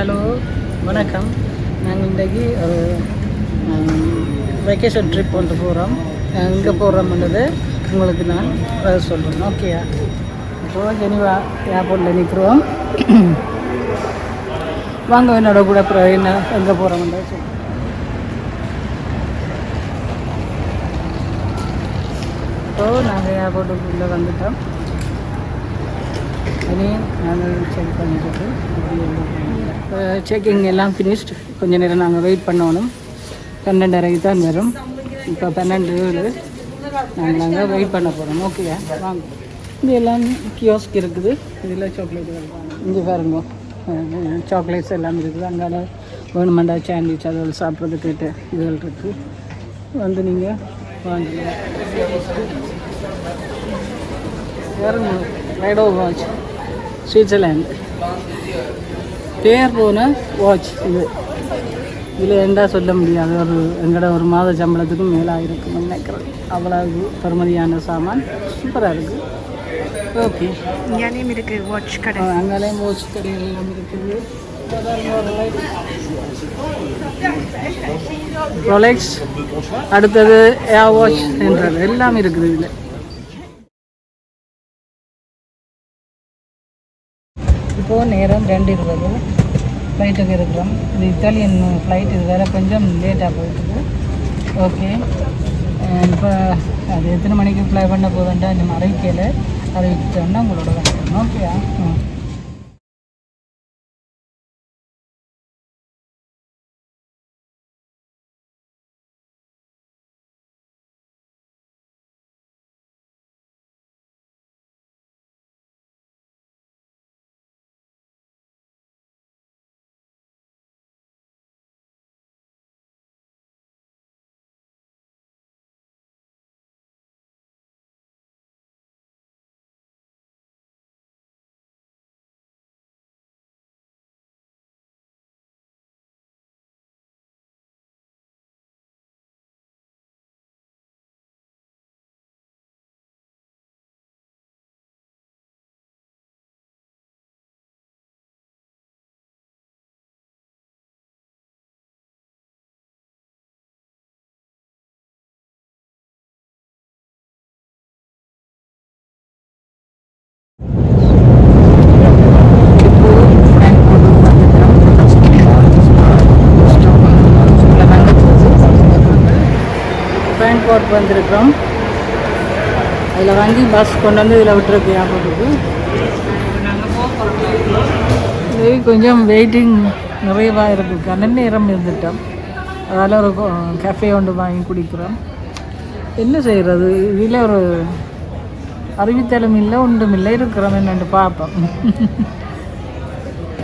Hello வணக்கம். நாங்கள் இன்றைக்கு ஒரு வெக்கேஷன் ட்ரிப் வந்து போகிறோம் இங்கே போகிறோம்ன்றது உங்களுக்கு நான் சொல்கிறேன் ஓகேயா இப்போது ஜெனிவா ஏர்போர்ட்டில் நிற்கிறோம். வாங்க என்னோட கூட அப்புறம் என்ன எங்கே போகிறோம்ன்றத சொல்லுங்கள் இப்போது நாங்கள் ஏர்போர்ட்டுக்குள்ளே வந்துட்டோம். நாங்கள் செக் பண்ணிட்டு செக்கிங் எல்லாம் ஃபினிஷ்ட் கொஞ்ச நேரம் நாங்கள் வெயிட் பண்ணணும். பன்னெண்டரைக்கு தான் வரும். இப்போ பன்னெண்டு ஏழு. நாங்கள் அங்கே வெயிட் பண்ண போகிறோம் ஓகேயா வாங்க. இது எல்லாம் கியோஸ்க் இருக்குது. இதில் சாக்லேட்டுகள் இங்கே பாருங்க. சாக்லேட்ஸ் எல்லாம் இருக்குது. அங்கால வேணுமெண்டா சாண்ட்விச் அதில் சாப்பிட்றதுக்கு இதுகள் இருக்குது வந்து நீங்கள் வாங்கிக்கலாம் வேறு ரைடோ வாட்ச் சுவிட்சர்லாந்து பேர் போன வாட்ச் இது. இதில் என்ன சொல்ல முடியாது ஒரு எங்களோட ஒரு மாத சம்பளத்துக்கும் மேலாக இருக்குன்னு நினைக்கிறேன். அவ்வளவு பெருமதியான சாமான். சூப்பராக இருக்குது ஓகே இங்கேயும் இருக்கு வாட்ச் கடை. அங்கேயும் வாட்ச் கடைகள் எல்லாம் இருக்குது. ரொலெக்ஸ் அடுத்தது ஏர் வாட்ச் என்றது. எல்லாம் இருக்குது இதில். இப்போது நேரம் ரெண்டு இருபது. ஃப்ளைட்டுக்கு இருக்கிறோம். இது இத்தாலியன் ஃப்ளைட் இது வேறு கொஞ்சம் லேட்டாக போயிட்டுது ஓகே இப்போ அது எத்தனை மணிக்கு ஃப்ளை பண்ண போதுன்ட்டா நம்ம அறிவிக்கையில் அறிவிச்சோன்னா உங்களோட வந்துடும் ஓகேயா ம் வந்திருக்கிறோம். அதில் வாங்கி பஸ் கொண்டு வந்து இதில் விட்டுருக்கு ஏர்போர்ட்டுக்கு இது கொஞ்சம் வெயிட்டிங் நிறையவாக இருக்குது கண்ணன் நேரம் இருந்துட்டோம். அதால் ஒரு கஃபே ஒன்று வாங்கி குடிக்கிறோம். என்ன செய்கிறது இதில் ஒரு அறிவித்தலும் இல்லை ஒன்றும் இல்லை. இருக்கிறோம். என்னென்று பார்ப்போம்.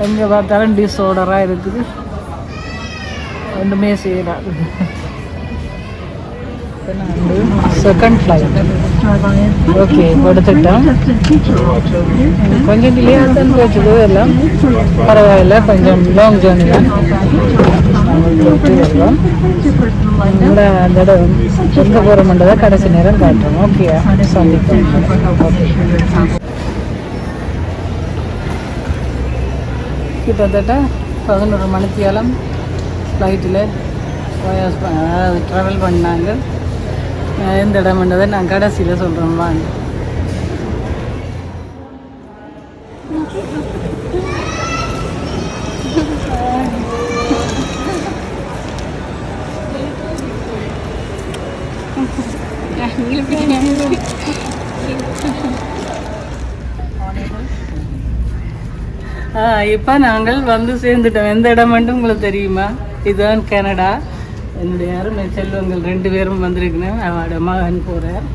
எங்கே பார்த்தாலும் டிஸ்ஆர்டராக இருக்குது. ஒன்றுமே செய்யலாம் செகண்ட் ஃப்ளைட் ஓகே எடுத்துட்டோம் கொஞ்சம் டிலேயாக தான் போச்சுது எல்லாம் பரவாயில்ல கொஞ்சம் லாங் ஜேர்னி தான் வரலாம் அந்த இடம் எங்கே போகிறோம்ன்றதை கடைசி நேரம் காட்டுறோம் ஓகே சந்திப்போம் கிட்டத்தட்ட பதினொரு மணித்தியாலம் ஃப்ளைட்டில் ட்ராவல் பண்ணாங்க எந்த இடம்ன்றதை நான் கடைசியில் சொல்கிறேன் வாங்க. இப்போ நாங்கள் வந்து சேர்ந்துட்டோம். எந்த இடம் மட்டும் உங்களுக்கு தெரியுமா? இதுதான் கனடா. என்னுடைய அருமை செல்வங்கள் ரெண்டு பேரும் வந்திருக்கணும் அவட மகன் போகிறார்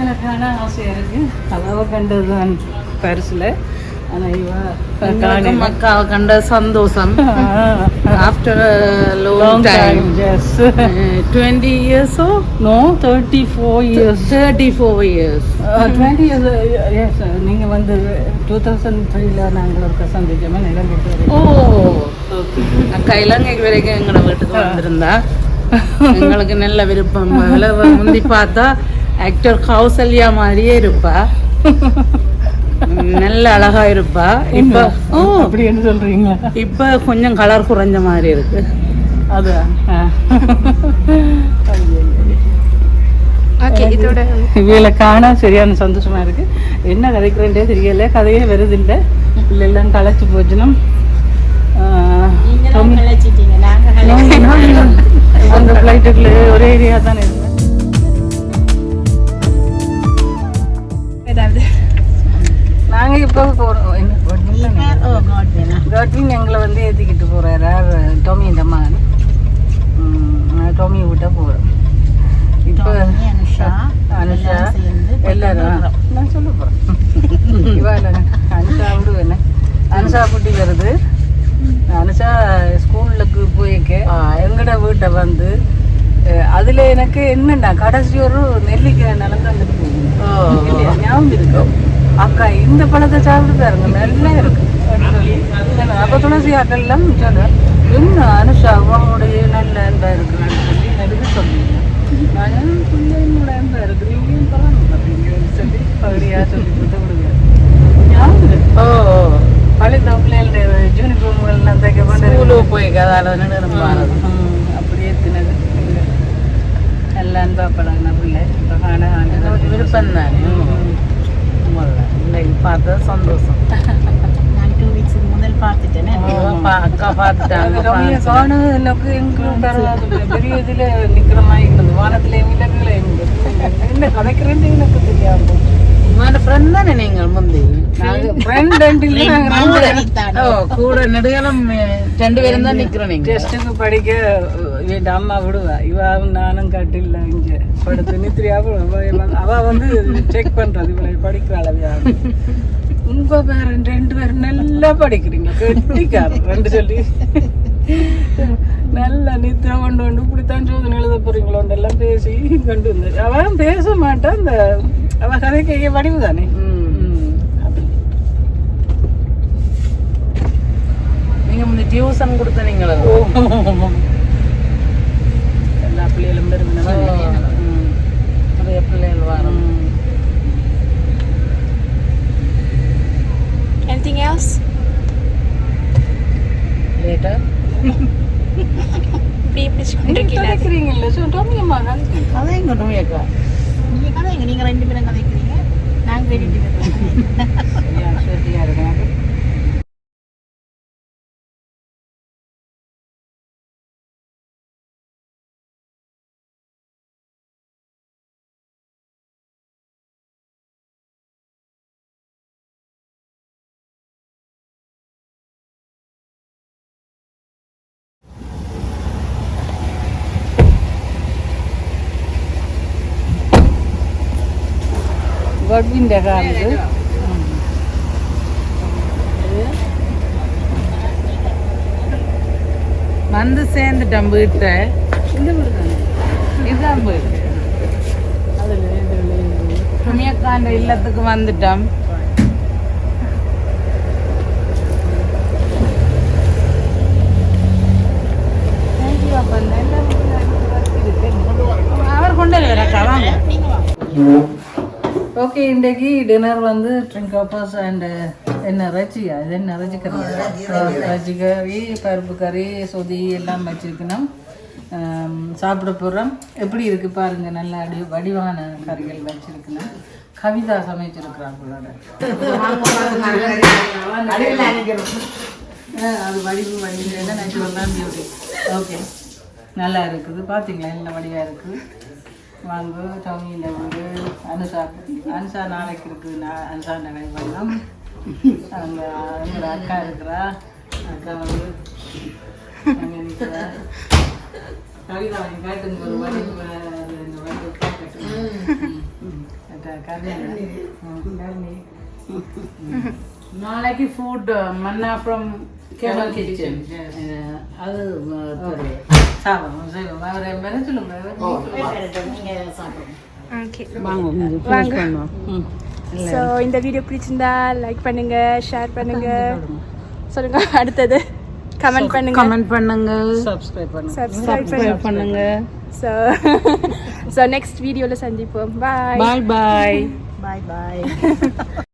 எனக்கான ஆசையாக இருக்குது அதாவ கண்டது தான் பரிசில். மக்காவை கண்ட சந்தோஷம் after long time yes twenty இயர்ஸோ no thirty four years thirty four years twenty years yes நீங்கள் வந்து டூ தௌசண்ட் த்ரீல நாங்கள் ஒரு சந்திச்சோமே நிலம் ஓ அக்கா இலங்கைக்கு வரைக்கும் எங்களோட வீட்டுக்கு வந்திருந்தா எங்களுக்கு நல்ல விருப்பம் முந்தி பார்த்தா ஆக்டர் கௌசல்யா மாதிரியே இருப்பா நல்ல அழகா இருப்பா. இப்ப ஓ அப்படி என்ன சொல்கிறீங்களா இப்ப கொஞ்சம் கலர் குறைஞ்ச மாதிரி இருக்கு. இதோட இவளை காண சரியான சந்தோஷமா இருக்கு. என்ன கதைக்கிறேன்டே தெரியல கதையே வருது இல்லை எல்லாம் களைச்சு போச்சுனும் அந்த ஃப்ளைட்டுக்குள்ள ஒரே ஏரியா தானே இருந்தேன் நாங்க இப்போ என்ன காட்வின் எங்களை வந்து ஏத்திக்கிட்டு போறாரு. யார்? டோமி இந்த மகன் ம், டோமி விட்ட போறோம் இப்போ அனுஷா எல்லாரும் நான் சொல்ல போறேன். இவா இல்லைங்க அனுஷா விடுவேன் அனுஷா குட்டி வருது. அனுஷா ஸ்கூலுக்கு போய்க்க எங்கட வீட்டை வந்து அதுல எனக்கு என்னன்னா கடைசி ஒரு நெல்லிக்காய் தந்துட்டு போகுது. இல்லையா? ஞாபகம் இருக்கு? அக்கா இந்த பழத்தை சாப்பிட்டு பாருங்க நல்லா இருக்கு. அப்ப துளசி ஆட்டெல்லாம் சொல்ல என்ன அனுஷா அவனுடைய நல்ல அன்பா இருக்குன்னு சொல்லி எனக்கு சொல்லுங்க நான் பிள்ளைங்களோட அன்பா இருக்கு. நீங்களும் பரவாயில்ல அப்படின்னு சொல்லி பகுதியா சொல்லி கொடுத்து விடுங்க. ஞாபகம். ஓ பழைய பிள்ளைகளோட யூனிஃபார்ம்கள் நான் தைக்க கொண்டு போய் கதால நிறுவனம் ம், அப்படியே தினது நல்லா அன்பா பழகின பிள்ளை. இப்போ காண ஆண்டு விருப்பம் தானே இன்னைக்கு பார்த்தது சந்தோஷம் நான் டூ வீக்ஸ் முதல் பார்த்துட்டேனே பா- அக்கா பார்த்துட்டாங்க ரம்யா காணு எனக்கு எங்களும் பெறலாது பெரிய இதுல நிக்கிற மாதிரி இருந்தது வானத்துல விலங்குல என்ன கதைக்கிறேன்னு எனக்கு தெரியாம போச்சு. உங்களோட ஃப்ரெண்ட் தானே நீங்கள் முந்தி நாங்க friend and இல்ல, நாங்க ரெண்டு ஓ கூட நெடுகாலம் ரெண்டு பேரும் தான் நிக்கிறோம் நீங்க டெஸ்ட்டுக்கு படிக்க என் அம்மா விடுவா. இவாவும் நானும் கட்டில்ல இங்க. படுத்து நித்திரியா அவ வந்து செக் பண்றது. இவளை படிக்கிறாள் உங்க பேரன் ரெண்டு பேரும் நல்லா படிக்கிறீங்க. கெட்டிக்காரன். ரெண்டு சொல்லி. நல்லா நித்திர கொண்டு கொண்டு இப்படித்தான் சோதனை எழுத போறீங்களோன்னு எல்லாம் பேசி கொண்டு வந்து அவன் பேச மாட்டான். இந்த அவ கதை கைய வடிவு தானே. ம். அப்படி. நீங்க முந்தி இப்படி கதைக்கிறீங்கல்ல? சோ டோமியம்மா கதை அதான் எங்க டொமியக்கா நீங்க கதைங்க நீங்க ரெண்டு பேரும் கதைக்கிறீங்க. நாங்க ரெண்டு பேரும் சரியா சரியா godwin காருது வந்து சேர்ந்துட்டேன் வீட்டை. இந்த வீடு தானே? இதுதான் வீடு. சுமியக்காண்ட இல்லத்துக்கு வந்துட்டோம். அவர் கொண்டு வரக்கா? வாங்க. ஓகே இன்றைக்கு டின்னர் வந்து ட்ரிங்க் ஆப்பர்ஸ் அண்ட் என்ன ரச்சியா இது என்ன ரச்சி கறி? ரச்சி கறி. பருப்பு கறி சொதி எல்லாம் வச்சிருக்கணும். சாப்பிட போகிறோம் எப்படி இருக்கு பாருங்க நல்ல அடி வடிவான கறிகள் வச்சிருக்கணும். கவிதா சமைச்சிருக்கிறாங்களோட அது வடிவு வடிவு. நேச்சுரல் பியூட்டி ஓகே நல்லா இருக்குது. பார்த்தீங்களா நல்ல வடிவாக இருக்குது வாங்க டவுனியில் வந்து அனுஷா அனுஷா நாளைக்கு இருக்குது நான் அனுஷா நகை பண்ணோம் அங்கே எங்களோட அக்கா இருக்கிறா. அக்கா வந்து அங்கே நிற்கிறா கவிதா வாங்கி காட்டுங்க ஒரு வடிவு அது இந்த வடிவு காட்டட்டும் கருணி. கருணி. நாளைக்கு food manna from camel kitchen அது. ஸோ இந்த வீடியோ பிடிச்சிருந்தா லைக் பண்ணுங்க ஷேர் பண்ணுங்க. சொல்லுங்க அடுத்தது. கமெண்ட் பண்ணுங்க. கமெண்ட் பண்ணுங்க. சப்ஸ்கிரைப் பண்ணுங்க. சப்ஸ்கிரைப் பண்ணுங்க. ஸோ ஸோ நெக்ஸ்ட் வீடியோவில் சந்திப்போம். பாய் பாய் பாய் பாய் பாய்